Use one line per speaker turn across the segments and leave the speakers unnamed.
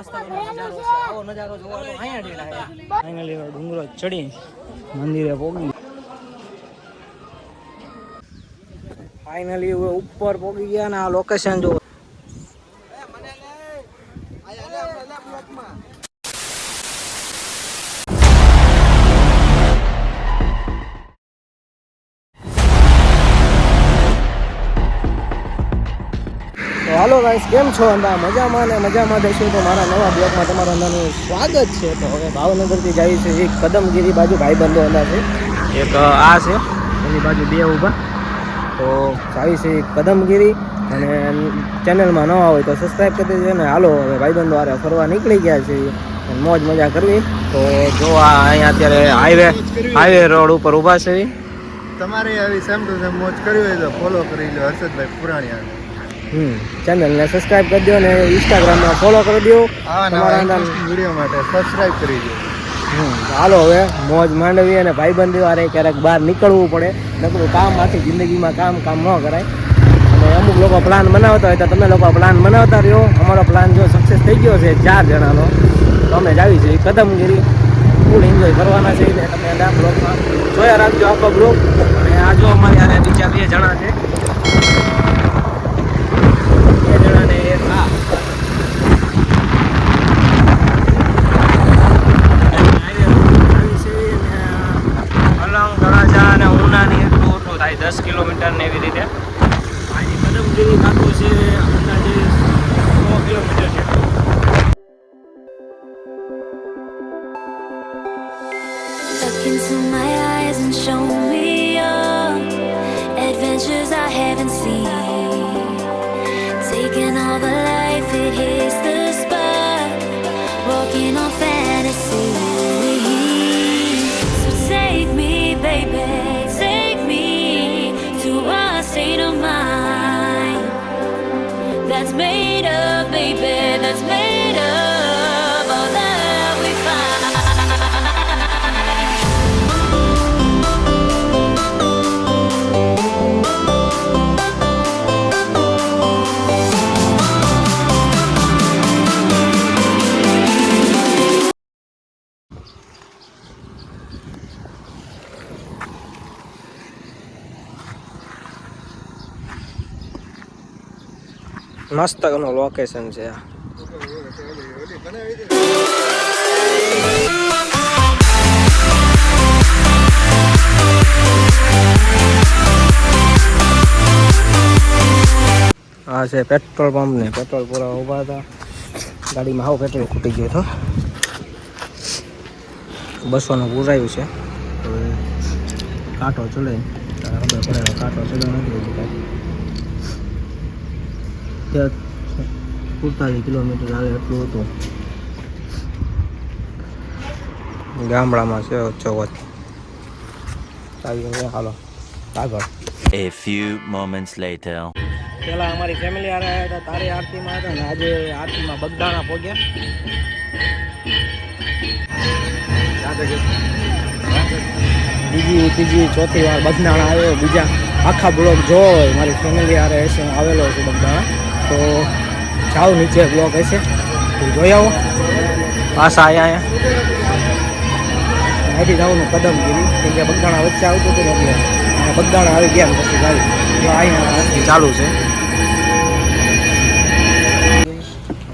નજારો છે. આવો નજારો જોવા તો અહીંયા જ આવ્યા ફાઇનલી ડુંગરો ચડી. મંદિરે પોગી. ફાઇનલી ઉપર પોગી ગયા ને આ લોકેશન જો હાલો ગાઈસ કેમ છો? અંદા મજામાં ને મજામાં દેશો તો મારા નવા બ્લોગમાં તમારું અંદાનું સ્વાગત છે. તો હવે ભાવનગરથી જાય છે એક કદમગીરી બાજુ ભાઈબંધો અંદા છે. એક આ છે. એની બાજુ બે ઊભા. તો જાય છે કદમગીરી. અને ચેનલમાં નવા હોય તો સબસ્ક્રાઈબ કરી દેજો ને હાલો, હવે ભાઈબંધો આરે ફરવા નીકળી ગયા છે. મોજ મજા કરવી. તો જો આ અહીંયા અત્યારે હાઈવે હાઈવે રોડ ઉપર ઊભા છે.
તમારે આવી સેમ ટુ સેમ મોજ કરવી હોય તો ફોલો કરી લો હર્ષદભાઈ
પુરાણી ચેનલને સબસ્ક્રાઈબ કરી દો અને ઇન્સ્ટાગ્રામમાં ફોલો કરી દો તમારા
વીડિયો માટે સબસ્ક્રાઇબ કરી દો
હાલો હવે મોજ માંડવી અને ભાઈબંધી વારે ક્યારેક બહાર નીકળવું પડે. નકરું કામ આખી જિંદગીમાં કામ કામ ન કરાય. અને અમુક લોકો પ્લાન બનાવતા હોય તો તમે લોકો પ્લાન બનાવતા રહ્યો. અમારો પ્લાન જો સક્સેસ થઈ ગયો છે ચાર જણાનો તો અમે જ આવી છીએ કદમગીરી ફૂલ એન્જોય કરવાના છે ને તમે આ બ્લોગમાં જોયા રાખજો આખો બ્લોગ અને આ જો અમારે યારે બીજા બે જણા છે. કિલોમીટર ને એવી રીતે અહીંની કદમગીરી નાખું છે અંદાજે સો કિલોમીટર છે
Look into my eyes and show me your adventures I haven't seen. Taking all the life, it hits the spot. Walking on fantasy.
મસ્તનું location છે. આ છે પેટ્રોલ પંપ ને. પેટ્રોલ પૂરા ઊભા હતા. ગાડીમાં આવું પેટ્રોલ ખૂટી ગયું હતું. બસોનું પૂરાયું છે. કાંટો ચડે ખબર કાંટો ચડ્યો નથી ત્યાં સુડતાલીસ કિલોમીટર આવે એટલું હતું. ગામડામાં છે ચોવત હાલો આગળ.
A few moments later.
પેલા અમારી ફેમિલી આરે આવ્યા હતા તારી આરતીમાં હતા ને આજે આરતીમાં બગદાણા પહોંચ્યા બીજી ત્રીજી ચોથી વાર બગદાણા આવ્યો. બીજા આખા બ્લોક જોય. મારી ફેમિલી હારે હશે હું આવેલો છું બગદાણા. તો જાઓ નીચે બ્લોક હશે. તું જોઈ આવો. પાછા આયા અહીંયા અહીંથી જવાનું કદમગીરી કેમ કે બગદાણા વચ્ચે આવતું હતું ને એટલે અને બગદાણા આવી ગયા પછી ગાડી. તો અહીંયા ચાલુ છે.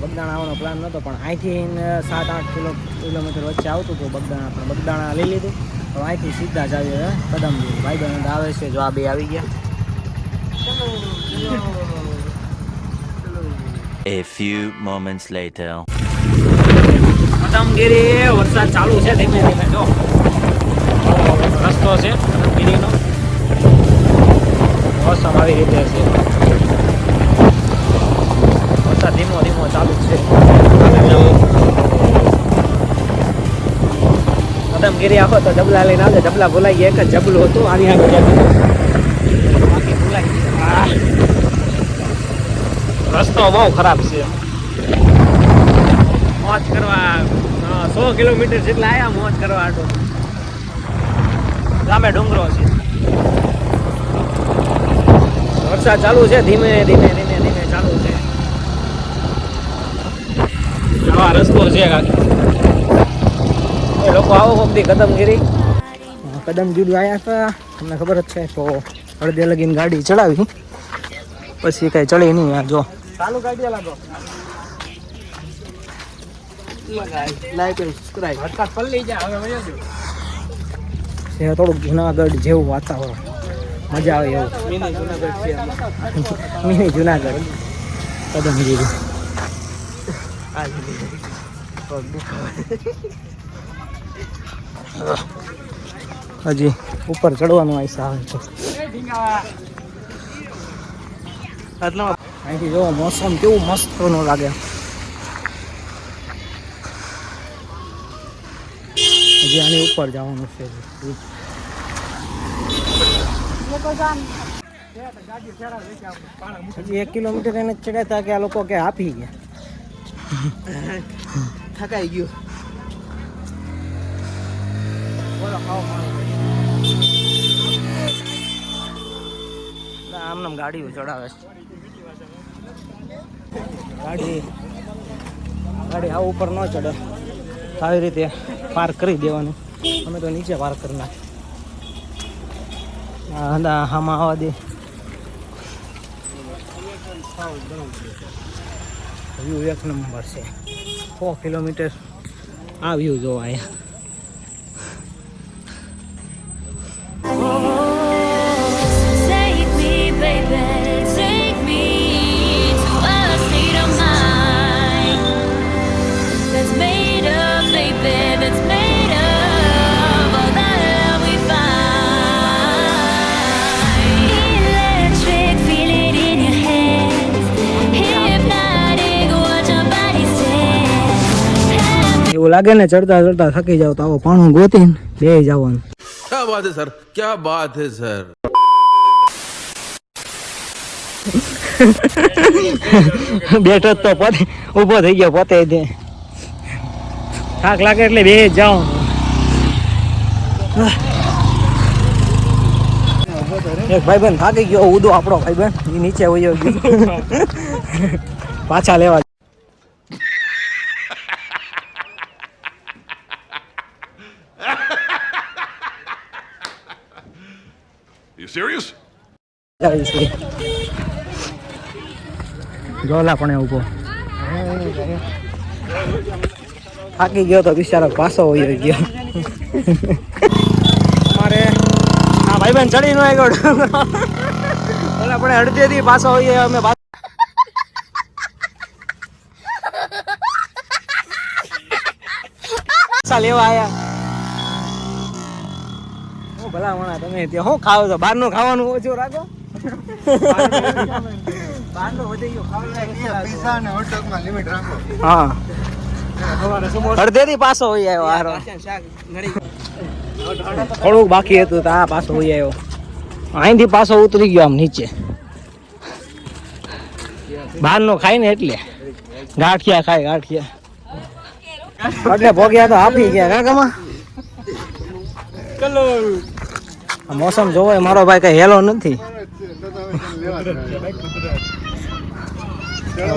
બગદાણા આવવાનો પ્લાન નહોતો પણ અહીંથી સાત આઠ કિલો કિલોમીટર વચ્ચે આવતું હતું બગદાણા પણ બગદાણા લઈ લીધું. તો અહીંથી સીધા જ આવીએ કદમગીરી ભાઈ બહેન આવે છે જો આ બે આવી ગયા.
A few moments later.
કદમગીરી વરસાદ ચાલુ છે ધીમે ધીમે, જો. રસ્તો છે કદમગીરીનો મોસમ આવી રીતે છે. વરસાદ ધીમો ધીમો ચાલુ છે. કદમગીરી આખો તો જબલા લઈને આવજો જબલા ભૂલાઈ ગયા એક જ જબલું હતું, આની આગળ બાકી ભૂલાઈ ગયા આહ. રસ્તો બહુ ખરાબ છે. મોજ કરવા હા, સો કિલોમીટર જેટલા આયા મોજ કરવા આટો. ગામે ડુંગરો છે. વરસાદ ચાલુ છે ધીમે ધીમે ધીમે ધીમે ચાલુ છે. આ રસ્તો છે કાકી લોકો આવો કોકદી કદમગીરી. કદમગીરી આવ્યા હતા. તમને ખબર જ છે તો અડધે લગીને ગાડી ચડાવી. પછી કઈ ચડી નહીં આ જો. ચાલુ ગાડી લાગો. લાઈક સબસ્ક્રાઇબ હટકા પલ્લી જા હવે વયો જો છે થોડુંક જુનાગઢ જેવું વાતાવરણ. મજા આવે એવું. મિની જુનાગઢ છે મિની જુનાગઢ. હજી ઉપર ચડવાનું આઈસા આવે છે અહીંથી જોવો મોસમ કેવું મસ્તનું લાગે. હજી આની ઉપર જવાનું છે. હજી એક કિલોમીટર એને ચડ્યા કે આ લોકો કે આપી ગયા. થકાઈ ગયું. આમ ગાડીઓ ચડાવે છે. ગાડી ગાડી આ ઉપર ન ચડે. સારી રીતે પાર્ક કરી દેવાનું. અમે તો નીચે પાર્ક કરી નાખી આમાં આવવા દે. વ્યૂ એક નંબર છે. સો કિલોમીટર આ વ્યૂ જોવા અહીંયા લાગે ને ચડતા ચડતા થકી જાવ તો પાણું ગોતીને બે જવાનું.
ક્યા વાત સર? ક્યા વાત હે સર?
બેઠો તો પોતે ઊભો થઈ ગયો પોતે દે થાક લાગે એટલે બે જાઓ. એક ભાઈબંધ થાકી ગયો ઉદો આપણો ભાઈબંધ એ નીચે વયો પાછા લેવા જાય છે જોલા પણ ઊભો. થાકી ગયો તો બિચારો પાછો હોય ગયો. અમારે આ ભાઈબંધ ચડી નો આવ્યો ડુંગરો એટલે આપણે અડધેથી પાછો હોઈએ, અમે પાછા લેવા હું ભલા તમે ત્યાં શું ખાવ છો? બહારનું ખાવાનું ઓછું રાખો. હા. અડધેથી પાછો હોઈ આવ્યો હારો. થોડુંક બાકી હતું તો આ પાછો હોય આવ્યો. અહીંથી પાછો ઉતરી ગયો આમ નીચે. બહારનો ખાય ને એટલે. ગાંઠિયા ખાય, ગાંઠિયા. એટલે ભોગ્યા તો આપી ગયા કાકામાં મોસમ જોવો મારો ભાઈ કઈ હેલો નથી.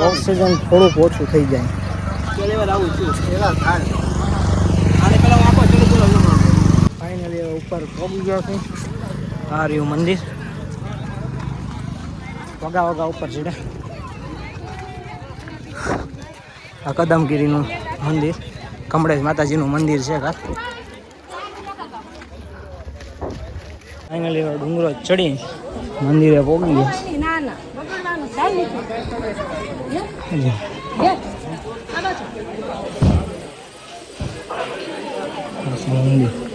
ઓક્સિજન થોડુંક ઓછું થઈ જાય. ફાઇનલી ઉપર પહોંચી ગયા છે આ રહ્યું મંદિર. વગા વગા ઉપર ચડે. આ કદમગીરીનું મંદિર. કમળેશ માતાજીનું મંદિર છે કા ફાઇનલી ડુંગરો ચડી મંદિરે પહોંચી ગયા બસ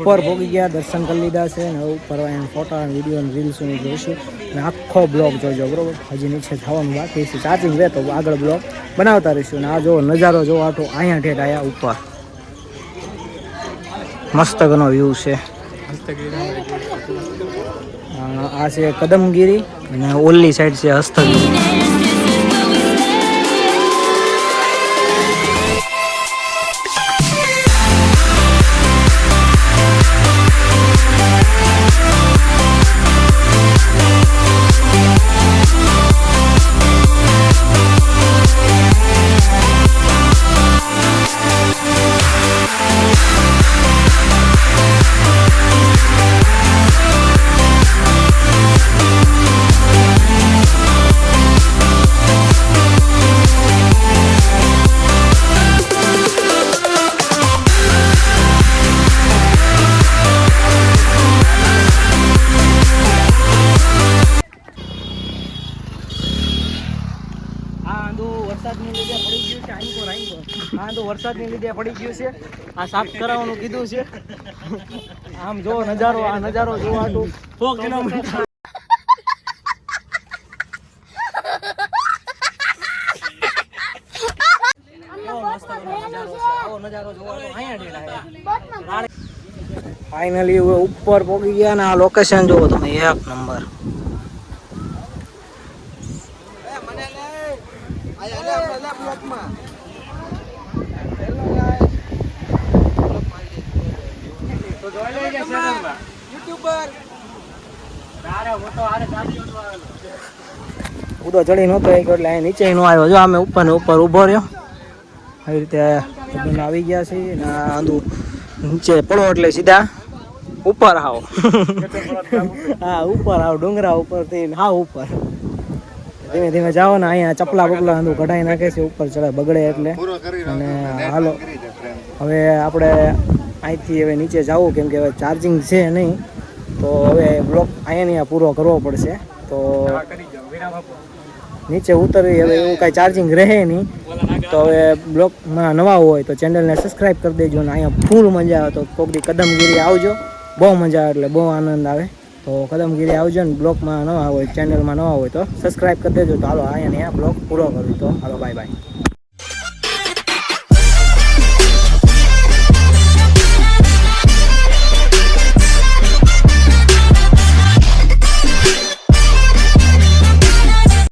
ઉપર ભોગી ગયા દર્શન કરી લીધા છે અને ઉપર અહીંયા ફોટા વીડિયો અને રીલ્સ જોઈશું. અને આખો બ્લોગ જોજો બરોબર? હજી નીચે થવાનું બાકી છે. ચાર્જિંગ રહે તો આગળ બ્લોગ બનાવતા રહીશું. અને આ જો નજારો જોવા તો અહીંયા ઠેઠ આયા ઉપર. મસ્તકનો વ્યૂ છે. આ છે કદમગીરી અને ઓલ્લી સાઈડ છે હસ્તગીરી. વરસાદની લીધે પડી ગયું છે. આ સાફ કરાવવાનું કીધું છે. આમ જો નજારો, આ નજારો જોવા તો સો કિલોમીટર. ફાઇનલી ઉપર પહોંચી ગયા ને આ લોકેશન જોવો તમે, એક નંબર ઉડો ચડી નહોતો એક એટલે અહીં નીચે નો આવ્યો. જો અમે ઉપર ને ઉપર ઊભો રહ્યો. આવી રીતે આવી ગયા છે ને આંધુ નીચે પડો એટલે સીધા ઉપર આવો. હા ઉપર આવો ડુંગરા ઉપરથી હા ઉપર. ધીમે ધીમે જાઓ ને અહીંયા ચપલા બપલા આંધુ કઢાઈ નાખે છે ઉપર ચડે બગડે એટલે. અને હાલો. હવે આપણે અહીંથી હવે નીચે જવું, કેમ કે હવે ચાર્જિંગ છે નહીં. તો હવે બ્લોક અહીંયા પૂરો કરવો પડશે. તો નીચે ઉતરવી, હવે એવું કાંઈ ચાર્જિંગ રહે નહીં. તો હવે બ્લોકમાં નવા હોય તો ચેનલને સબસ્ક્રાઈબ કરી દેજો ને અહીંયા ફૂલ મજા આવે. તો કોકડી કદમગીરી આવજો. બહુ મજા આવે એટલે બહુ આનંદ આવે. તો કદમગીરી આવજો ને બ્લોકમાં નવા હોય ચેનલમાં નવા હોય તો સબસ્ક્રાઈબ કરી દેજો. તો હાલો, અહીંયા બ્લોક પૂરો કરું. તો હાલો બાય બાય